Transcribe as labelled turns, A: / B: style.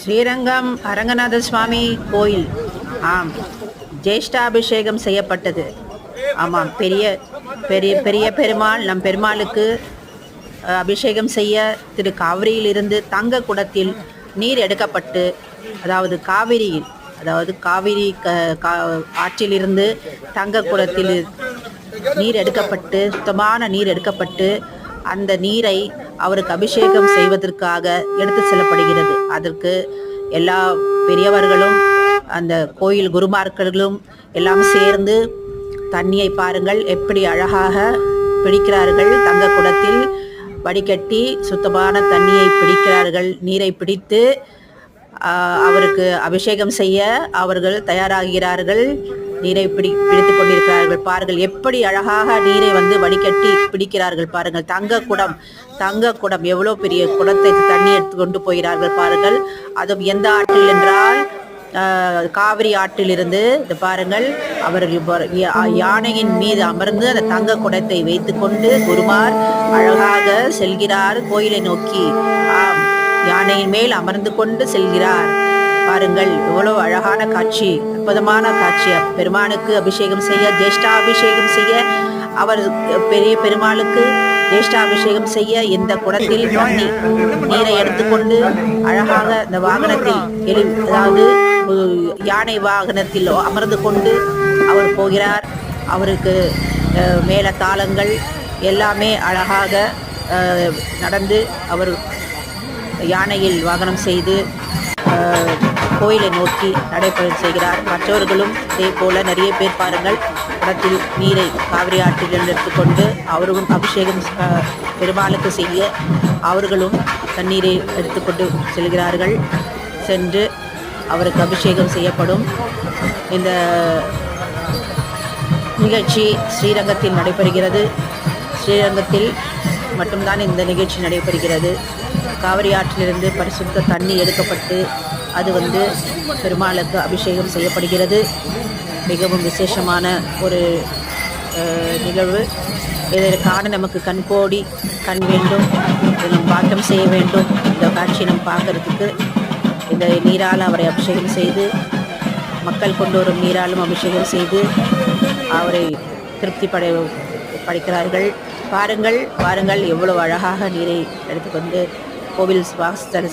A: ஸ்ரீரங்கம் அரங்கநாத சுவாமி கோயில். ஆம் ஜேஷ்டாபிஷேகம் செய்யப்பட்டது. ஆமாம் பெரிய பெரிய பெரிய பெருமாள் நம் பெருமாளுக்கு அபிஷேகம் செய்ய திரு காவிரியிலிருந்து தங்க குடத்தில் நீர் எடுக்கப்பட்டு அதாவது காவிரியில் அதாவது காவிரி க கா ஆற்றிலிருந்து தங்க குடத்தில் நீர் எடுக்கப்பட்டு சுத்தமான நீர் எடுக்கப்பட்டு அந்த நீரை அவருக்கு அபிஷேகம் செய்வதற்காக எடுத்து செல்லப்படுகிறது. அதற்கு எல்லா பெரியவர்களும் அந்த கோயில் குருமார்களும் எல்லாம் சேர்ந்து தண்ணியை பாருங்கள் எப்படி அழகாக பிடிக்கிறார்கள். தங்க குடத்தில் வடிகட்டி சுத்தமான தண்ணியை பிடிக்கிறார்கள். நீரை பிடித்து அவருக்கு அபிஷேகம் செய்ய அவர்கள் தயாராகிறார்கள். நீரை பிடி பிடித்துக் கொண்டிருக்கிறார்கள் பாருங்கள் எப்படி அழகாக நீரை வந்து வடிகட்டி பிடிக்கிறார்கள் பாருங்கள். தங்க குடம் தங்க குடம் எவ்வளோ பெரிய குடத்தை தண்ணி எடுத்து கொண்டு போகிறார்கள் பாருங்கள். அதுவும் எந்த ஆற்றில் என்றால் காவிரி ஆற்றிலிருந்து இது பாருங்கள் அவர்கள் யானையின் மீது அமர்ந்து அந்த தங்க குடத்தை வைத்துக்கொண்டு குருமார் அழகாக செல்கிறார். கோயிலை நோக்கி ஆம் யானையின் மேல் அமர்ந்து கொண்டு செல்கிறார். பாருங்கள் எவ்வளவு அழகான காட்சி அற்புதமான காட்சி. பெருமானுக்கு அபிஷேகம் செய்ய ஜேஷ்டாபிஷேகம் செய்ய அவர் பெரிய பெருமாளுக்கு ஜேஷ்டாபிஷேகம் செய்ய இந்த குடத்தில் தண்ணி நீரை எடுத்துக்கொண்டு அழகாக இந்த வாகனத்தில் எழு அதாவது யானை வாகனத்தில் அமர்ந்து கொண்டு அவர் போகிறார். அவருக்கு மேல தாளங்கள் எல்லாமே அழகாக நடந்து அவர் யானையில் வாகனம் செய்து கோயிலை நோக்கி நடைபயணம் செய்கிறார். மற்றவர்களும் இதே போல நிறைய பேர் பாருங்கள். குடத்தில் நீரை காவிரி ஆற்றில் எடுத்துக்கொண்டு அவரும் அபிஷேகம் பெருமாளுக்கு செய்ய அவர்களும் தண்ணீரை எடுத்துக்கொண்டு செல்கிறார்கள். சென்று அவருக்கு அபிஷேகம் செய்யப்படும். இந்த நிகழ்ச்சி ஸ்ரீரங்கத்தில் நடைபெறுகிறது. ஸ்ரீரங்கத்தில் மட்டும்தான் இந்த நிகழ்ச்சி நடைபெறுகிறது. காவிரி ஆற்றிலிருந்து பரிசுத்த தண்ணி எடுக்கப்பட்டு அது வந்து பெருமாளுக்கு அபிஷேகம் செய்யப்படுகிறது. மிகவும் விசேஷமான ஒரு நிகழ்வு. இதை காண நமக்கு கண் கோடி கண் வேண்டும். நம் பாட்டம் செய்ய வேண்டும். இந்த காட்சியை நம்ம பார்க்கறதுக்கு இந்த நீரால் அவரை அபிஷேகம் செய்து மக்கள் கொண்டு வரும் நீராலும் அபிஷேகம் செய்து அவரை திருப்தி படை படைக்கிறார்கள். பாருங்கள் பாருங்கள் எவ்வளவு அழகாக நீரை எடுத்துக்கொண்டு கோவில் வாசல்